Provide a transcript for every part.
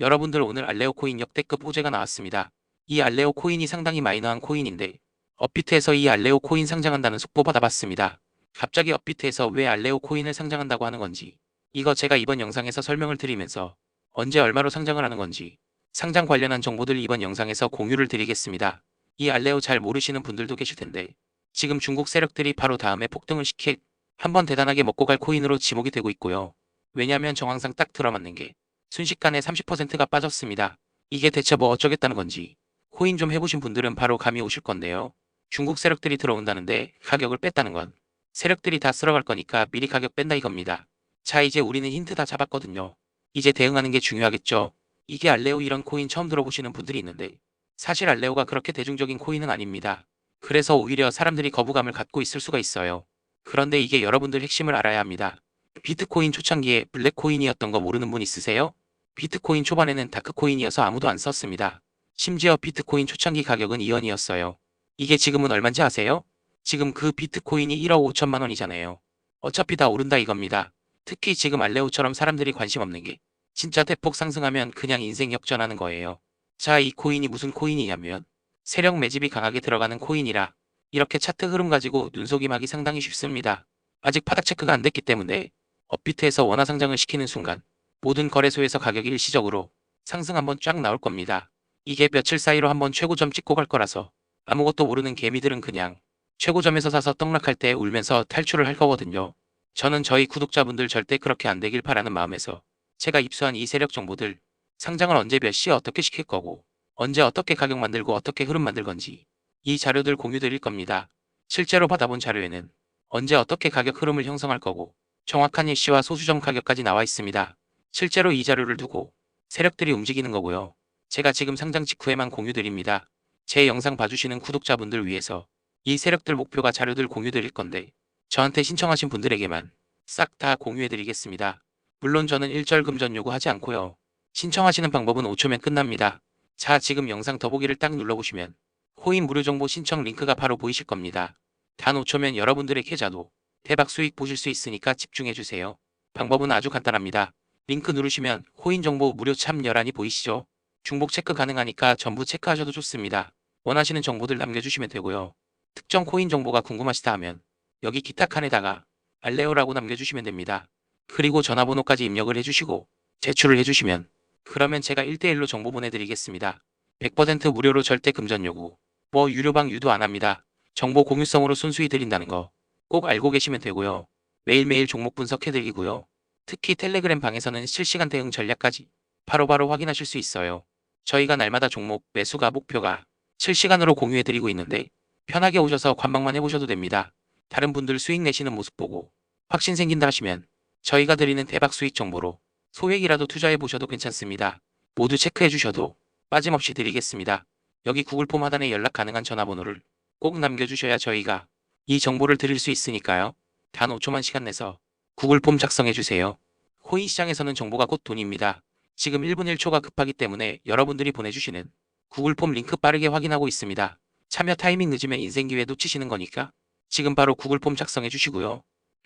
여러분들 오늘 알레오 코인 역대급 호재가 나왔습니다. 이 알레오 코인이 상당히 마이너한 코인인데 업비트에서 이 알레오 코인 상장한다는 속보 받아봤습니다. 갑자기 업비트에서 왜 알레오 코인을 상장한다고 하는 건지 이거 제가 이번 영상에서 설명을 드리면서 언제 얼마로 상장을 하는 건지 상장 관련한 정보들 이번 영상에서 공유를 드리겠습니다. 이 알레오 잘 모르시는 분들도 계실 텐데 지금 중국 세력들이 바로 다음에 폭등을 시킬 한번 대단하게 먹고 갈 코인으로 지목이 되고 있고요. 왜냐면 정황상 딱 들어맞는 게 순식간에 30%가 빠졌습니다. 이게 대체 뭐 어쩌겠다는 건지 코인 좀 해보신 분들은 바로 감이 오실 건데요. 중국 세력들이 들어온다는데 가격을 뺐다는 건 세력들이 다 쓸어갈 거니까 미리 가격 뺀다 이겁니다. 자 이제 우리는 힌트 다 잡았거든요. 이제 대응하는 게 중요하겠죠. 이게 알레오 이런 코인 처음 들어보시는 분들이 있는데 사실 알레오가 그렇게 대중적인 코인은 아닙니다. 그래서 오히려 사람들이 거부감을 갖고 있을 수가 있어요. 그런데 이게 여러분들 핵심을 알아야 합니다. 비트코인 초창기에 블랙코인이었던 거 모르는 분 있으세요? 비트코인 초반에는 다크코인이어서 아무도 안 썼습니다. 심지어 비트코인 초창기 가격은 2원이었어요. 이게 지금은 얼마인지 아세요? 지금 그 비트코인이 1억 5천만 원이잖아요. 어차피 다 오른다 이겁니다. 특히 지금 알레오처럼 사람들이 관심 없는 게 진짜 대폭 상승하면 그냥 인생 역전하는 거예요. 자, 이 코인이 무슨 코인이냐면 세력 매집이 강하게 들어가는 코인이라 이렇게 차트 흐름 가지고 눈속임하기 상당히 쉽습니다. 아직 바닥 체크가 안 됐기 때문에 업비트에서 원화 상장을 시키는 순간 모든 거래소에서 가격이 일시적으로 상승 한번 쫙 나올 겁니다. 이게 며칠 사이로 한번 최고점 찍고 갈 거라서 아무것도 모르는 개미들은 그냥 최고점에서 사서 떡락할 때 울면서 탈출을 할 거거든요. 저는 저희 구독자분들 절대 그렇게 안 되길 바라는 마음에서 제가 입수한 이 세력 정보들 상장을 언제 몇 시에 어떻게 시킬 거고 언제 어떻게 가격 만들고 어떻게 흐름 만들 건지 이 자료들 공유 드릴 겁니다. 실제로 받아본 자료에는 언제 어떻게 가격 흐름을 형성할 거고 정확한 일시와 소수점 가격까지 나와 있습니다. 실제로 이 자료를 두고 세력들이 움직이는 거고요. 제가 지금 상장 직후에만 공유 드립니다. 제 영상 봐주시는 구독자분들 위해서 이 세력들 목표가 자료들 공유 드릴 건데 저한테 신청하신 분들에게만 싹 다 공유해 드리겠습니다. 물론 저는 일절 금전 요구하지 않고요. 신청하시는 방법은 5초면 끝납니다. 자 지금 영상 더보기를 딱 눌러보시면 코인 무료 정보 신청 링크가 바로 보이실 겁니다. 단 5초면 여러분들의 계좌도 대박 수익 보실 수 있으니까 집중해주세요. 방법은 아주 간단합니다. 링크 누르시면 코인 정보 무료 참여란이 보이시죠? 중복 체크 가능하니까 전부 체크하셔도 좋습니다. 원하시는 정보들 남겨주시면 되고요. 특정 코인 정보가 궁금하시다 하면 여기 기타 칸에다가 알레오라고 남겨주시면 됩니다. 그리고 전화번호까지 입력을 해주시고 제출을 해주시면 그러면 제가 1대1로 정보 보내드리겠습니다. 100% 무료로 절대 금전 요구. 뭐 유료방 유도 안 합니다. 정보 공유성으로 순수히 드린다는 거 꼭 알고 계시면 되고요. 매일매일 종목 분석해드리고요. 특히 텔레그램 방에서는 실시간 대응 전략까지 바로바로 확인하실 수 있어요. 저희가 날마다 종목 매수가 목표가 실시간으로 공유해드리고 있는데 편하게 오셔서 관망만 해보셔도 됩니다. 다른 분들 수익 내시는 모습 보고 확신 생긴다 하시면 저희가 드리는 대박 수익 정보로 소액이라도 투자해 보셔도 괜찮습니다. 모두 체크해 주셔도 빠짐없이 드리겠습니다. 여기 구글 폼 하단에 연락 가능한 전화번호를 꼭 남겨주셔야 저희가 이 정보를 드릴 수 있으니까요. 단 5초만 시간 내서 구글 폼 작성해 주세요. 코인 시장에서는 정보가 곧 돈입니다. 지금 1분 1초가 급하기 때문에 여러분들이 보내주시는 구글 폼 링크 빠르게 확인하고 있습니다. 참여 타이밍 늦으면 인생 기회 놓치시는 거니까 지금 바로 구글 폼 작성해 주시고요.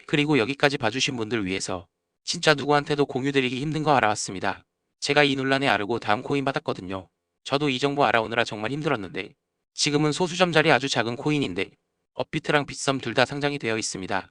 그리고 여기까지 봐주신 분들 위해서 진짜 누구한테도 공유드리기 힘든 거 알아왔습니다. 제가 이 논란에 아르고 다음 코인 받았거든요. 저도 이 정보 알아오느라 정말 힘들었는데 지금은 소수점짜리 아주 작은 코인인데 업비트랑 빗썸 둘 다 상장이 되어 있습니다.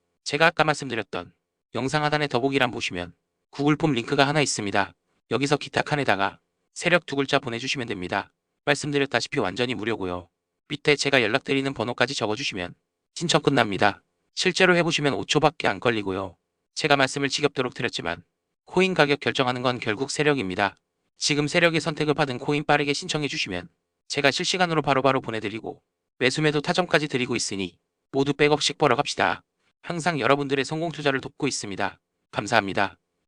제가 아까 말씀드렸던 영상 하단에 더보기란 보시면 구글 폼 링크가 하나 있습니다. 여기서 기타 칸에다가 세력 두 글자 보내주시면 됩니다. 말씀드렸다시피 완전히 무료고요. 밑에 제가 연락드리는 번호까지 적어주시면 신청 끝납니다. 실제로 해보시면 5초밖에 안 걸리고요. 제가 말씀을 지겹도록 드렸지만 코인 가격 결정하는 건 결국 세력입니다. 지금 세력의 선택을 받은 코인 빠르게 신청해 주시면 제가 실시간으로 바로바로 보내드리고 매수매도 타점까지 드리고 있으니 모두 백억씩 벌어 갑시다. 항상 여러분들의 성공 투자를 돕고 있습니다. 감사합니다.